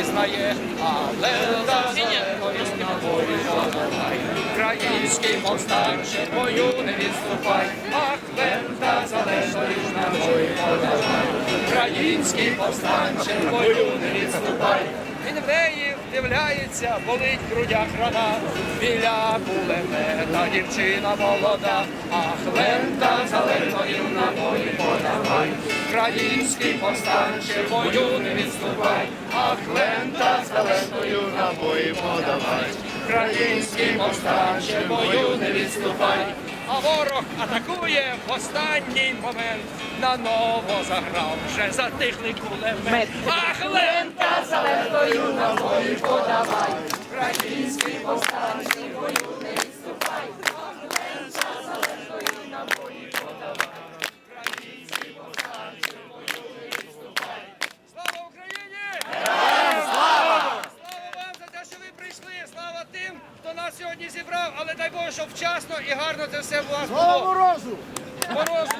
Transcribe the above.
пізнає, але подавай. Український повстанче, бою не відступай, ах, лента залежною ногою подавай. Український повстанче, бою не відступай. Інвеї вдивляється, болить в грудях рана, біля кулемета дівчина молода, ах, лента український повстанче, бою не відступай, а ах, лента зеленою набої подавай, український повстанче, бою не відступай. А ворог атакує в останній момент. На ново заграв, вже затихли кулемет. Ах, лента зеленою набої подавай. Український повстанчий бою не відступай. Ах, лента зеленою набої подавай. Український повстанчий бою не відступай. Слава Україні! Слава вам за те, що ви прийшли. Слава тим, хто нас сьогодні зібрав, але дай Боже, щоб вчасно і гарно це все було. Слава морозу! Морозу!